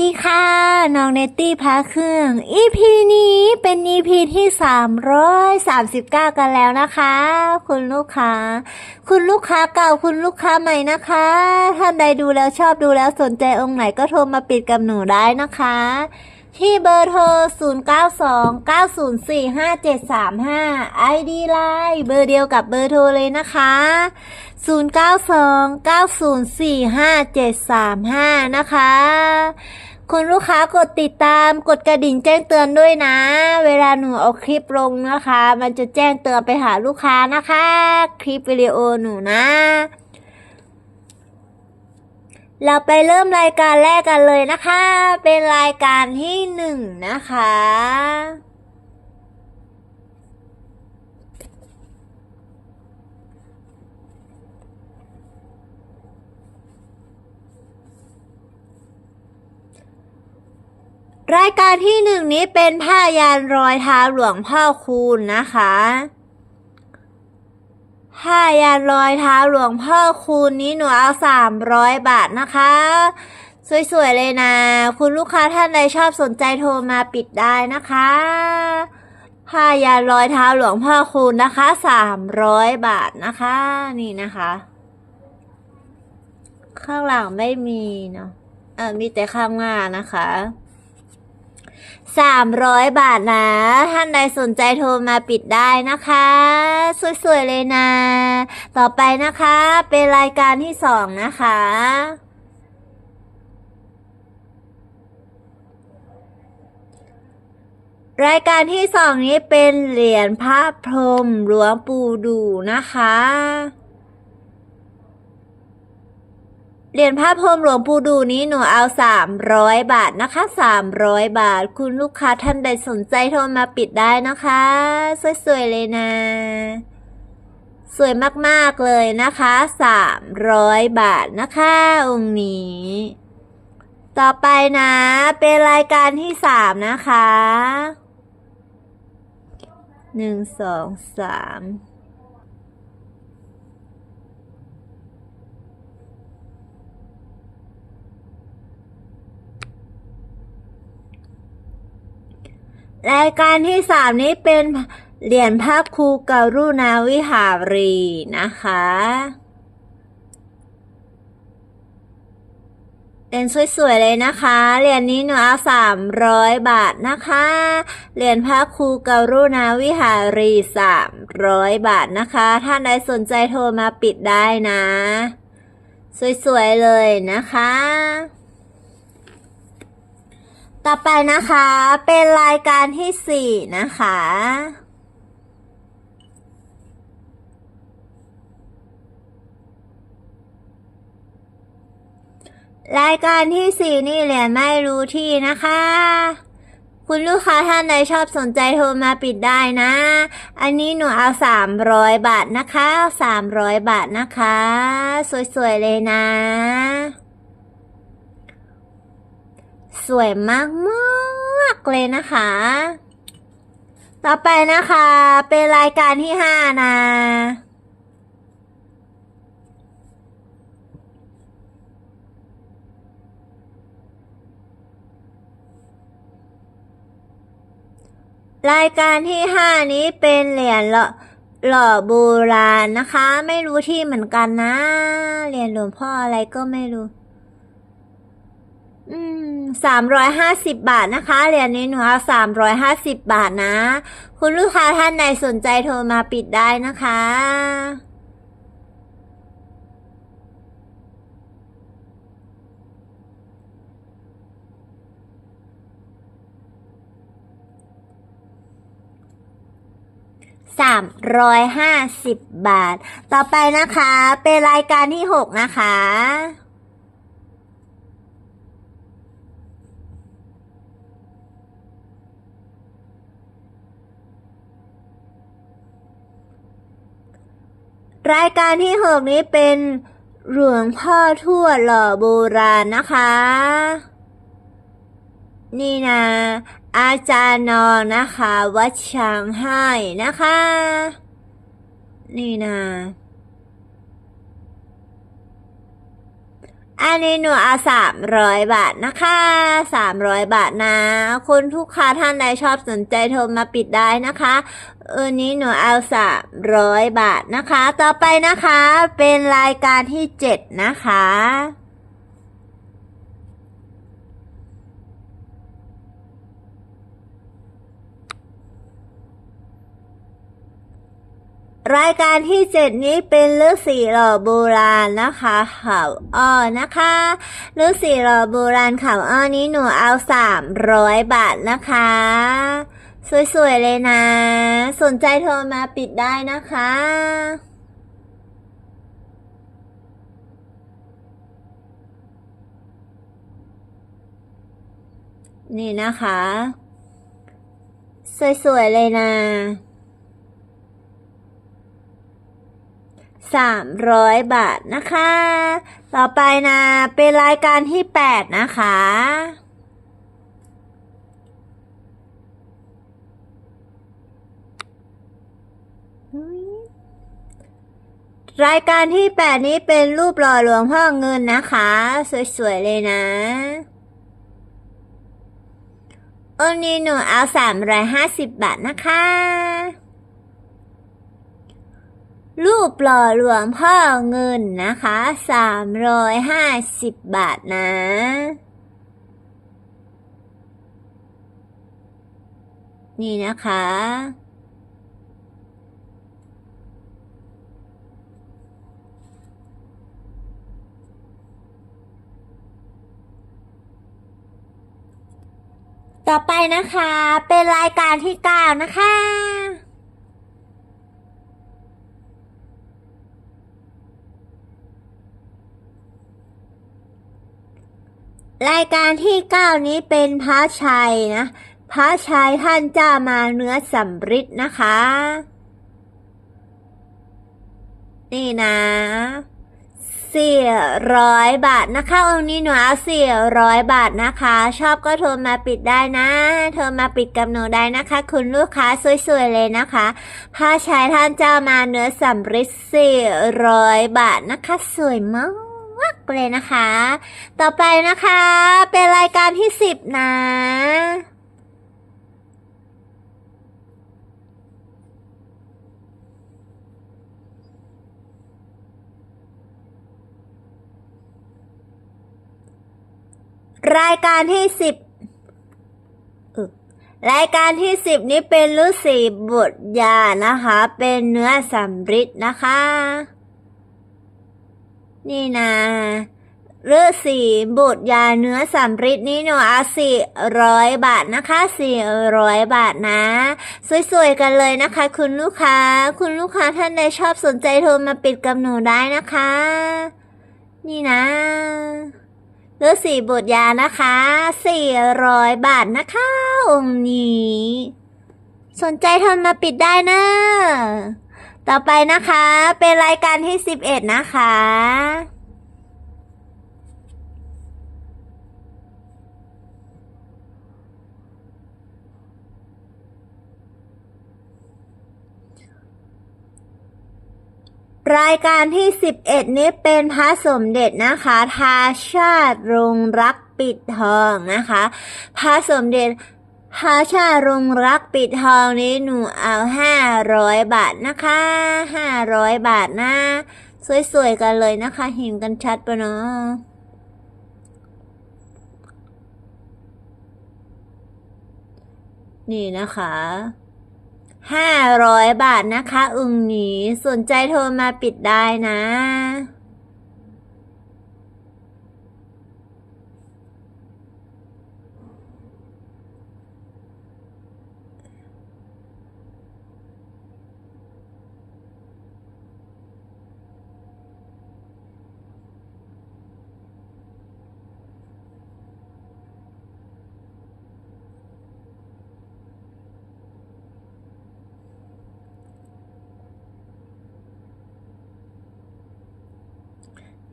ดีค่ะ น้องเนตตี้พาเครื่อง EP นี้เป็น EP ที่ 339 กันแล้วนะคะ คุณลูกค้า คุณลูกค้าเก่าคุณลูกค้าใหม่นะคะ ท่านใดดูแล้วชอบดูแล้วสนใจองค์ไหนก็โทรมาปิดกับหนูได้นะคะ ที่เบอร์โทร 0929045735 ID Line เบอร์เดียวกับเบอร์โทรเลยนะคะ 0929045735 นะคะ คุณลูกค้ากดติดตามกดกระดิ่งแจ้งเตือนด้วยนะ เวลาหนูเอาคลิปลงนะคะ มันจะแจ้งเตือนไปหาลูกค้านะคะ คลิปวิดีโอหนูนะ เราไปเริ่มรายการแรกกันเลยนะคะ เป็นรายการที่หนึ่งนะคะ รายการที่หนึ่งนี้เป็นผ้ายานรอยเท้าหลวงพ่อคูณนะคะผ้ายานรอยเท้าหลวงพ่อคูณนี้หนูเอาสามร้อยบาทนะคะ สวยๆเลยนะ คุณลูกค้าท่านใดชอบสนใจโทรมาปิดได้นะคะผ้ายานรอยเท้าหลวงพ่อคูณนะคะสามร้อยบาทนะคะ นี่นะคะ ข้างหลังไม่มีเนาะเออมีแต่ข้างหน้านะคะ สามร้อยบาทนะ ท่านใดสนใจโทรมาปิดได้นะคะ สวยๆเลยนะ ต่อไปนะคะ เป็นรายการที่สองนะคะ รายการที่สองนี้เป็นเหรียญพระพรหมหลวงปู่ดูนะคะ เหรียญภาพพรมหลวงปู่ดูนี้หนูเอา 300 บาทนะคะ 300 บาท คุณลูกค้าท่านใดสนใจโทรมาปิดได้นะคะ สวยๆเลยนะ สวยมากๆเลยนะคะ 300 บาทนะคะ องค์นี้ ต่อไปนะ เป็นรายการที่ 3 นะคะ 1 2 3 รายการที่สามนี้เป็นเหรียญพระครูกรุณาวิหารีนะคะเหรียญสวยๆเลยนะคะ เหรียญนี้หนูเอาสามร้อยบาทนะคะ เหรียญพระครูกรุณาวิหารีสามร้อยบาทนะคะ ท่านใดสนใจโทรมาปิดได้นะ สวยๆเลยนะคะ ต่อไปนะคะเป็นรายการที่สี่นะคะ รายการที่สี่นี่เหรียญไม่รู้ที่นะคะ คุณลูกค้าท่านใดชอบสนใจโทรมาปิดได้นะ อันนี้หนูเอาสามร้อยบาทนะคะสามร้อยบาทนะคะ สวยๆเลยนะ สวยมากมากเลยนะคะ ต่อไปนะคะ เป็นรายการที่ห้านะรายการที่ห้านี้เป็นเหรียญหล่อหล่อโบราณนะคะ ไม่รู้ที่เหมือนกันนะ เหรียญหลวงพ่ออะไรก็ไม่รู้ อืมสามร้อยห้าสิบบาทนะคะ เหรียญนี้หนูเอาสามร้อยห้าสิบบาทนะ คุณลูกค้าท่านใดสนใจโทรมาปิดได้นะคะ สามร้อยห้าสิบบาท ต่อไปนะคะ เป็นรายการที่หกนะคะ รายการที่หกนี้เป็นหลวงพ่อทวดหล่อโบราณนะคะ นี่นะ อาจารย์นอนนะคะ วัดช้างให้นะคะ นี่นะอันนี้หนูเอาสามร้อยบาทนะคะสามร้อยบาทนะ คุณลูกค้าท่านใดชอบสนใจโทรมาปิดได้นะคะ เออนี้หนูเอาสามร้อยบาทนะคะ ต่อไปนะคะเป็นรายการที่เจ็ดนะคะ รายการที่เจ็ดนี้เป็นฤาษีหล่อโบราณนะคะเขาอ้อนะคะฤาษีหล่อโบราณเขาอ้อนี้หนูเอาสามร้อยบาทนะคะ สวยๆเลยนะ สนใจโทรมาปิดได้นะคะ นี่นะคะ สวยๆเลยนะสามร้อยบาทนะคะ ต่อไปนะ เป็นรายการที่แปดนะคะ รายการที่แปดนี้เป็นรูปหล่อหลวงพ่อเงินนะคะ สวยๆ เลยนะอันนี้หนูเอาสามร้อยห้าสิบบาทนะคะ รูปหล่อหลวงพ่อเงินนะคะสามร้อยห้าสิบบาทนะนี่นะคะ ต่อไปนะคะ เป็นรายการที่เก้านะคะ รายการที่เก้านี้เป็นพระชัยนะ พระชัยท่านจะมาเนื้อสำริดนะคะ นี่นะ สี่ร้อยบาทนะคะองนี้หนูเอาสี่ร้อยบาทนะคะ ชอบก็โทรมาปิดได้นะโทรมาปิดกับหนูได้นะคะ คุณลูกค้าสวยๆเลยนะคะพระชัยท่านเจ้ามาเนื้อสำริดสี่ร้อยบาทนะคะ สวยมากมากเลยนะคะ ต่อไปนะคะ เป็นรายการที่สิบนะ รายการที่สิบรายการที่สิบนี้เป็นฤาษีบทยานะคะ เป็นเนื้อสำริดนะคะ นี่นะเลือสีบุตรยาเนื้อสำริดนี่หนูเอาสี่ร้อยบาทนะคะสี่ร้อยบาทนะ สวยๆกันเลยนะคะ คุณลูกค้า คุณลูกค้าท่านใดชอบสนใจโทรมาปิดกับหนูได้นะคะ นี่นะ เลือดสีบุตรยานะคะสี่ร้อยบาทนะคะองค์นี้ สนใจทำมาปิดได้นะ ต่อไปนะคะ เป็นรายการที่สิบเอ็ดนะคะ รายการที่สิบเอ็ดนี้เป็นพระสมเด็จนะคะ ทาชาติรงรักปิดทองนะคะ พระสมเด็จพระชารงรักปิดทองนี้หนูเอาห้าร้อยบาทนะคะห้าร้อยบาทนะ สวยๆกันเลยนะคะ เห็นกันชัดปะเนาะนี่นะคะ ห้าร้อยบาทนะคะ อึงหนีสนใจโทรมาปิดได้นะ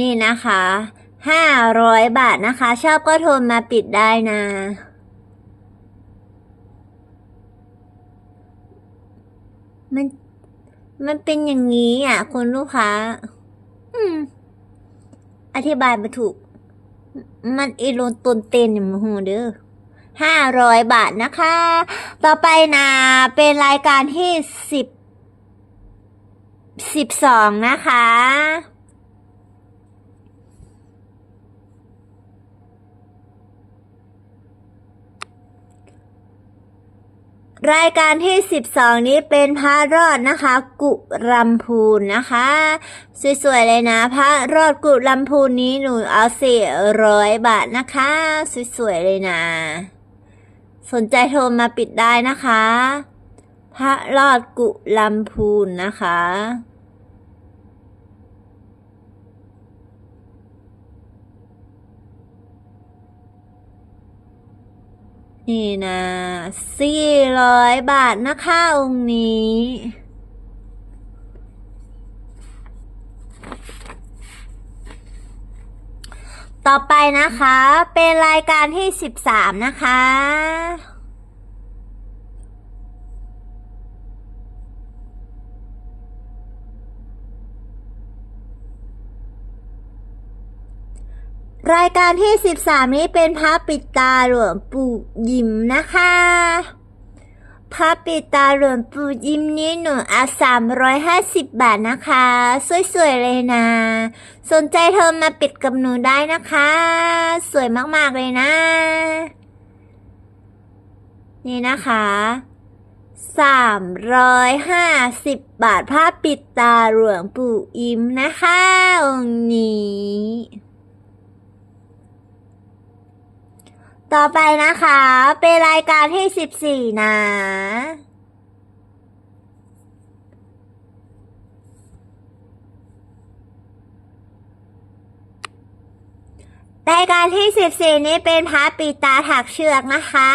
นี่นะคะห้าร้อยบาทนะคะ ชอบก็โทรมาปิดได้นะ มันมันเป็นอย่างนี้อะคุณลูกค้า อืม อธิบายไม่ถูก มันอีลุนตุนเต้นอยู่หูเด้อห้าร้อยบาทนะคะ ต่อไปนะเป็นรายการที่สิบสิบสองนะคะ รายการที่ 12 นี้เป็นพระรอดนะคะ กุรำพูนนะคะ สวยๆเลยนะพระรอดกุรำพูนนี้หนูเอาสี่ร้อยบาทนะคะ สวยๆเลยนะ สนใจโทรมาปิดได้นะคะ พระรอดกุลำพูนนะคะ นี่นะสี่ร้อยบาทนะคะองค์นี้ ต่อไปนะคะ เป็นรายการที่สิบสามนะคะ รายการที่ 13 นี้เป็นพระปิดตาหลวงปู่ยิมนะคะ พระปิดตาหลวงปู่ยิมนี้หนูอาสามร้อยห้าสิบบาทนะคะ สวยๆเลยนะ สนใจเธอมาปิดกับหนูได้นะคะ สวยมากๆเลยนะ นี่นะคะสามร้อยห้าสิบบาทผ้าปิดตาหลวงปู่ยิมนะคะองค์นี้ ต่อไปนะคะ เป็นรายการที่สิบสี่นะ รายการที่สิบสี่นี้เป็นพระปิตาถักเชือกนะคะ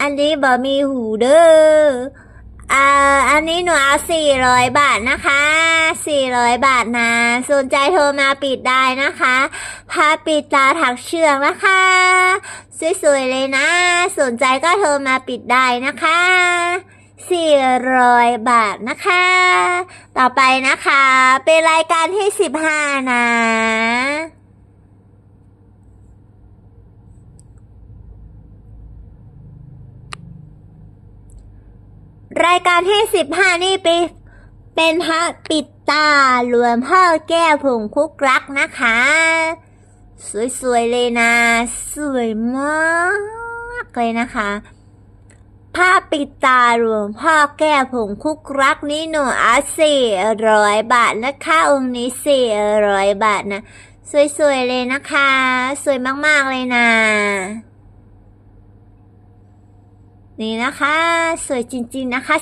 อันนี้บะมีหูเด้อ อ่าอันนี้หนูเอาสี่ร้อยบาทนะคะสี่ร้อยบาทนะสนใจโทรมาปิดได้นะคะพาปิดตาถักเชือกนะคะ สวยๆเลยนะ สนใจก็โทรมาปิดได้นะคะสี่ร้อยบาทนะคะ ต่อไปนะคะ เป็นรายการที่สิบห้านะ รายการที่สิบห้านี่เป็นเป็นพระปิดตาหลวงพ่อแก้วผงคุกรักนะคะ สวย ๆ เลยนะ สวยมากเลยนะคะผ้าปิดตาหลวงพ่อแก้วผงคุกรักนี่หนูอาสี่ร้อยบาทนะคะองค์นี้สี่ร้อยบาทนะ สวย ๆ เลยนะคะ สวยมาก ๆ เลยนะ นี่นะคะ สวยจริงๆนะคะ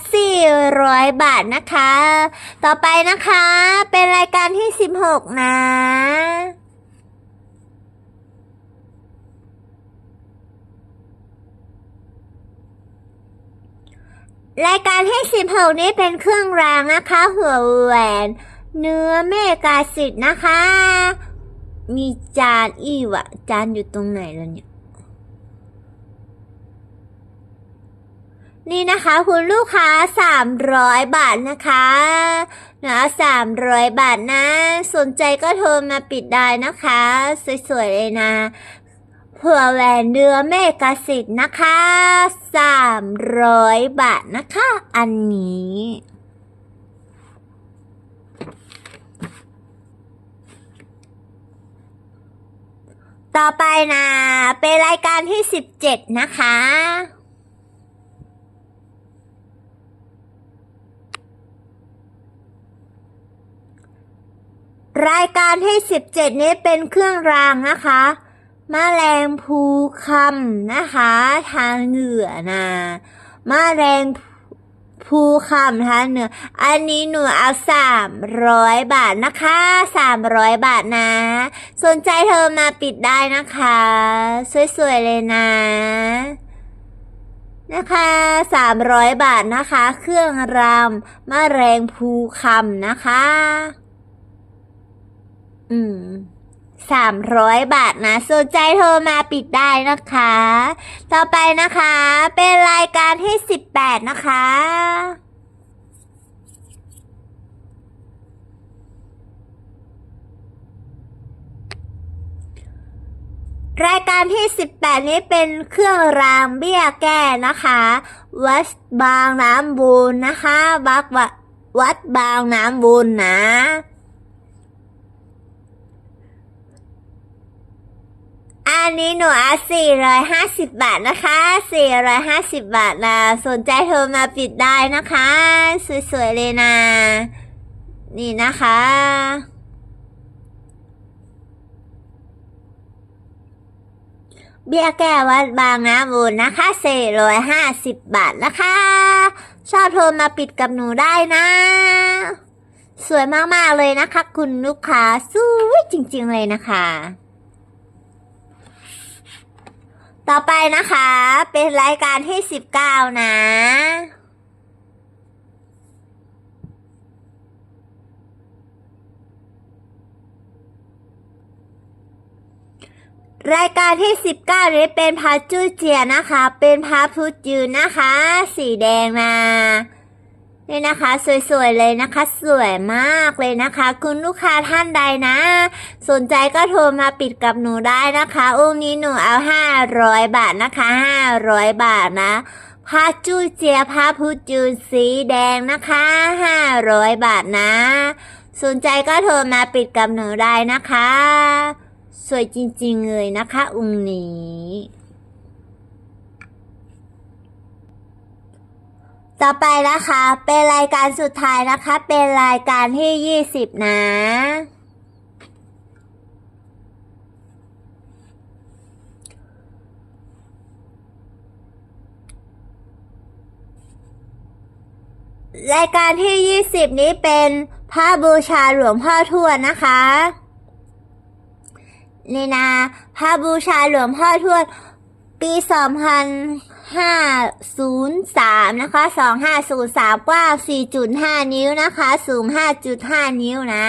400 บาทนะคะ ต่อไปนะคะเป็นรายการที่ 16 นะรายการที่16นี้เป็นเครื่องรางนะคะ หัวแหวน เนื้อเมกาสิทธ์นะคะ มีจานอีวะจานอยู่ตรงไหนแล้วเนี่ย นี่นะคะคุณลูกค้า 300 บาทนะคะนะ300 บาทนะ สนใจก็โทรมาปิดได้นะคะ สวยๆเลยนะเผื่อแหวนเนื้อเมกาสิทธิ์นะคะ 300 บาทนะคะ อันนี้ต่อไปนะ เป็นรายการที่ 17 นะคะ รายการที่ 17 นี้เป็นเครื่องรางนะคะมแมลงภูคำนะคะ ทางเหนือนะมแมลงภูคำทางเหนือ อันนี้หนูเอาสามร้อยบาทนะคะสามร้อยบาทนะ สนใจเธอมาปิดได้นะคะ สวยๆเลยนะนะคะสามร้อยบาทนะคะ เครื่องรามมแมลงภูคำนะคะ อืมสามร้อยบาทนะสนใจโทรมาปิดได้นะคะ ต่อไปนะคะ เป็นรายการที่สิบแปดนะคะ รายการที่สิบแปดนี้เป็นเครื่องรางเบี้ยแก้นะคะ วัดบางน้ำบุญนะคะบักวัดบางน้ำบุญนะ อันนี้หนูอา450บาทนะคะ450บาทนะ สนใจโทรมาปิดได้นะคะ สวยๆเลยนะ นี่นะคะ เบี้ยแก้วัดบางน้ำบุญนะคะ450บาทนะคะ ชอบโทรมาปิดกับหนูได้นะ สวยมากๆเลยนะคะ คุณลูกค้าสวยจริง ๆ เลยนะคะ ต่อไปนะคะ เป็นรายการที่สิบเก้านะ รายการที่สิบเก้านี้เป็นพาจุ้ยเจียนะคะ เป็นพาพุชยืนนะคะ สีแดงนะ นี่นะคะ สวยๆเลยนะคะ สวยมากเลยนะคะ คุณลูกค้าท่านใดนะ สนใจก็โทรมาปิดกับหนูได้นะคะองค์นี้หนูเอา500บาทนะคะ500บาทนะพระจุ้ยเจียพระพุทธยืนสีแดงนะคะ500บาทนะ สนใจก็โทรมาปิดกับหนูได้นะคะ สวยจริงๆเลยนะคะองค์นี้ ต่อไปนะคะ เป็นรายการสุดท้ายนะคะ เป็นรายการที่20นะรายการที่ 20 นี้เป็นพระบูชาหลวงพ่อทวดนะคะ นี่นะพระบูชาหลวงพ่อทวดปี 503 นะคะ 2503 กว้าง 4.5 นิ้วนะคะ สูง 5.5 นิ้วนะ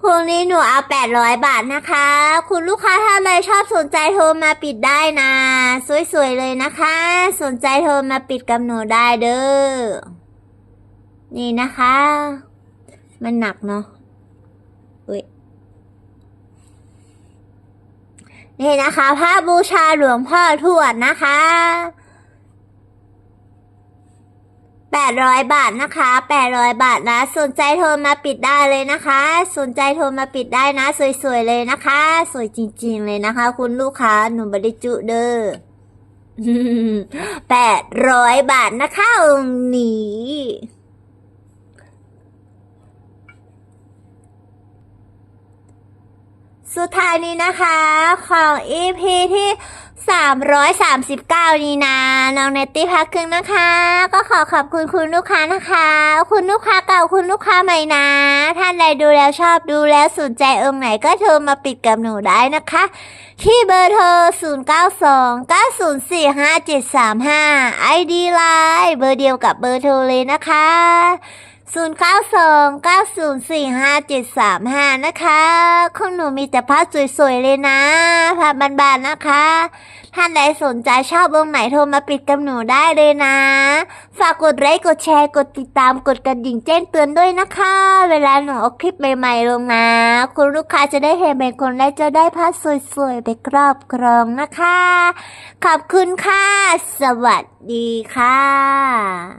พรุ่งนี้หนูเอา 800 บาทนะคะ คุณลูกค้าท่านใดชอบสนใจโทรมาปิดได้นะ สวยๆเลยนะคะ สนใจโทรมาปิดกับหนูได้เด้อ นี่นะคะ มันหนักเนาะอุ้ย นี่นะคะพระบูชาหลวงพ่อทวดนะคะ800บาทนะคะ800บาทนะ สนใจโทรมาปิดได้เลยนะคะ สนใจโทรมาปิดได้นะ สวยๆเลยนะคะ สวยจริง ๆ เลยนะคะ คุณลูกค้าหนูบริจุเด้อ800บาทนะคะองค์นี้ สุดท้ายนี้นะคะของ EP ที่ 339 นี้นะน้องเนตตี้พักครึ่งนะคะ ก็ขอขอบคุณคุณลูกค้านะคะ คุณลูกค้าเก่าคุณลูกค้าใหม่นะ ท่านใดดูแล้วชอบดูแล้วสนใจองค์ไหนก็โทรมาปิดกับหนูได้นะคะ ที่เบอร์โทร 092 904 5735 ID Line เบอร์เดียวกับเบอร์โทรเลยนะคะ 092 904 5735 นะคะของหนูมีแต่ผ้าสวยๆเลยนะผ้าบานๆนะคะ ท่านใดสนใจชอบวงไหนโทรมาปิดกับหนูได้เลยนะ ฝากกดไลค์กดแชร์กดติดตามกดกระดิ่งแจ้งเตือนด้วยนะคะ เวลาหนูเอาคลิปใหม่ๆลงนะ คุณลูกค้าจะได้เห็นเป็นคนแรกจะได้ผ้าสวยๆไปครอบครองนะคะ ขอบคุณค่ะ สวัสดีค่ะ